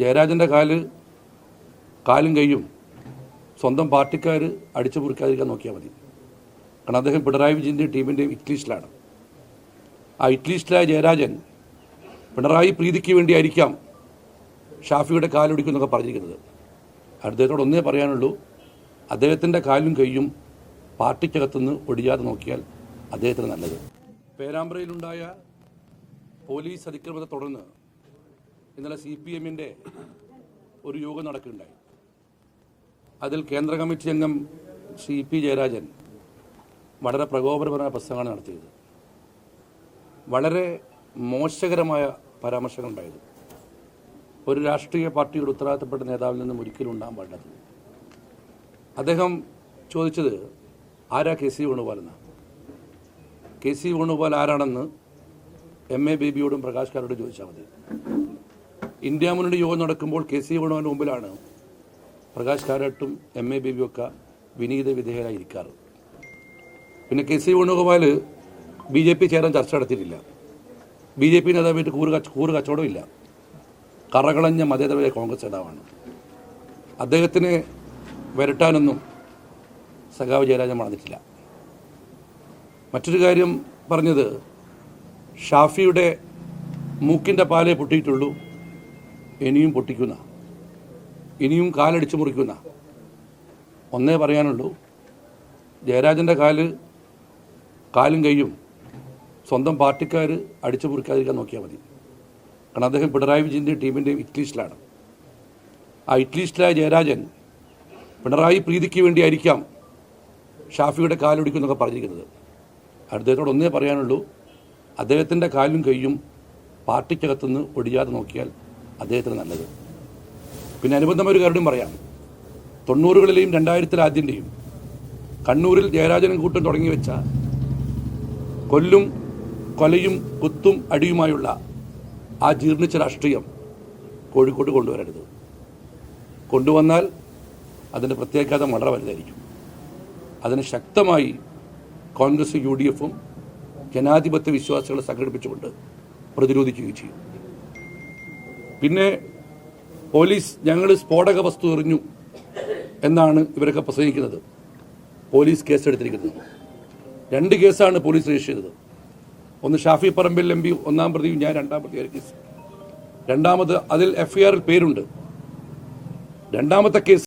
ജയരാജന്റെ കാൽ കാലും കൈയും സ്വന്തം പാർട്ടിക്കാർ അടിച്ചു പൊറിക്കാതിരിക്കാൻ നോക്കിയാൽ മതി. കാരണം അദ്ദേഹം പിണറായി വിജയന്റെ ടീമിന്റെ ഇറ്റ്ലീസ്റ്റിലാണ് ആ ഇറ്റ്ലീസ്റ്റിലായ ജയരാജൻ പിണറായി പ്രീതിക്ക് വേണ്ടിയായിരിക്കാം ഷാഫിയുടെ കാലൊടിക്കുന്നൊക്കെ പറഞ്ഞിരിക്കുന്നത്. അദ്ദേഹത്തോട് ഒന്നേ പറയാനുള്ളൂ അദ്ദേഹത്തിന്റെ കാലും കൈയും പാർട്ടിക്കകത്തുനിന്ന് ഒടിയാതെ നോക്കിയാൽ അദ്ദേഹത്തിന് നല്ലത്. പേരാമ്പ്രയിലുണ്ടായ പോലീസ് അതിക്രമത്തെ തുടർന്ന് ഇന്നലെ സി പി എമ്മിന്റെ ഒരു യോഗം നടക്കുകയുണ്ടായി. അതിൽ കേന്ദ്ര കമ്മിറ്റി അംഗം സി പി ജയരാജൻ വളരെ പ്രകോപനപരമായ പ്രസംഗമാണ് നടത്തിയത്. വളരെ മോശകരമായ പരാമർശങ്ങൾ ഉണ്ടായത് ഒരു രാഷ്ട്രീയ പാർട്ടിയുടെ ഉത്തരവാദിത്തപ്പെട്ട നേതാവിൽ നിന്നും ഒരിക്കലും ഉണ്ടാകാൻ പാടില്ലാത്തത്. അദ്ദേഹം ചോദിച്ചത് ആരാ കെ സി വേണുഗോപാൽ എന്നാണ് കെ സി വേണുഗോപാൽ ആരാണെന്ന് എം എ ബേബിയോടും പ്രകാശ് കാരോടും ചോദിച്ചാൽ മതി. ഇന്ത്യ മുന്നണി യോഗം നടക്കുമ്പോൾ കെ സി വേണുവിന്റെ മുമ്പിലാണ് പ്രകാശ് കാരാട്ടും എം എ ബേബിയും ഒക്കെ വിനീത വിധേയരായിരിക്കാറ് പിന്നെ K C Venugopal B J P ചേരാൻ ചർച്ച നടത്തിയിട്ടില്ല. ബി ജെ പി നേതാവായിട്ട് കൂറ് കച്ച കൂറ് കച്ചവടമില്ല കറകളഞ്ഞ മതേതരമായ കോൺഗ്രസ് നേതാവാണ്. അദ്ദേഹത്തിന് വരട്ടാനൊന്നും സഖാവ് ജയരാജൻ മറന്നിട്ടില്ല. മറ്റൊരു കാര്യം പറഞ്ഞത് ഷാഫിയുടെ മൂക്കിന്റെ പാലേ പൊട്ടിയിട്ടുള്ളൂ. ഇനിയും പൊട്ടിക്കുന്ന ഇനിയും കാലടിച്ചു മുറിക്കുന്ന. ഒന്നേ പറയാനുള്ളൂ ജയരാജന്റെ കാൽ കാലും കൈയും സ്വന്തം പാർട്ടിക്കാർ അടിച്ചു മുറിക്കാതിരിക്കാൻ നോക്കിയാൽ മതി. കാരണം അദ്ദേഹം പിണറായി വിജയന്റെയും ടീമിന്റെയും ഇറ്റ്ലീസ്റ്റിലാണ് ആ ഇറ്റ്ലീസ്റ്റിലായ ജയരാജൻ പിണറായി പ്രീതിക്ക് വേണ്ടിയായിരിക്കാം ഷാഫിയുടെ കാലൊടിക്കുന്നൊക്കെ പറഞ്ഞിരിക്കുന്നത്. അദ്ദേഹത്തോട് ഒന്നേ പറയാനുള്ളൂ അദ്ദേഹത്തിന്റെ കാലും കൈയും പാർട്ടിക്കകത്തുനിന്ന് ഒടിയാതെ നോക്കിയാൽ അദ്ദേഹത്തിന് നല്ലത്. പിന്നെ അനുബന്ധമായ ഒരു കാര്യം പറയാം. തൊണ്ണൂറുകളിലെയും രണ്ടായിരത്തിലാദ്യന്റെയും കണ്ണൂരിൽ ജയരാജനും കൂട്ടും തുടങ്ങി വെച്ച കൊല്ലും കൊലയും കുത്തും അടിയുമായുള്ള ആ ജീർണിച്ച രാഷ്ട്രീയം കോഴിക്കോട്ട് കൊണ്ടുവരരുത്. കൊണ്ടുവന്നാൽ അതിന്റെ പ്രത്യാഘാതം വളരെ വലുതായിരിക്കും. അതിന് ശക്തമായി കോൺഗ്രസ് യു ഡി എഫും ജനാധിപത്യ വിശ്വാസികളെ സംഘടിപ്പിച്ചുകൊണ്ട് പ്രതിരോധിക്കുകയും ചെയ്യും. പിന്നെ പോലീസ് ഞങ്ങൾ സ്ഫോടക വസ്തു എറിഞ്ഞു എന്നാണ് ഇവരൊക്കെ പ്രസംഗിക്കുന്നത്. പോലീസ് കേസെടുത്തിരിക്കുന്നത്. രണ്ട് കേസാണ് പോലീസ് രജിസ്റ്റർ ചെയ്തത്. ഒന്ന് ഷാഫി പറമ്പിൽ എം പി ഒന്നാം പ്രതിയും ഞാൻ രണ്ടാം പ്രതി കേസ്. രണ്ടാമത് അതിൽ എഫ്ഐആറിൽ പേരുണ്ട്. രണ്ടാമത്തെ കേസ്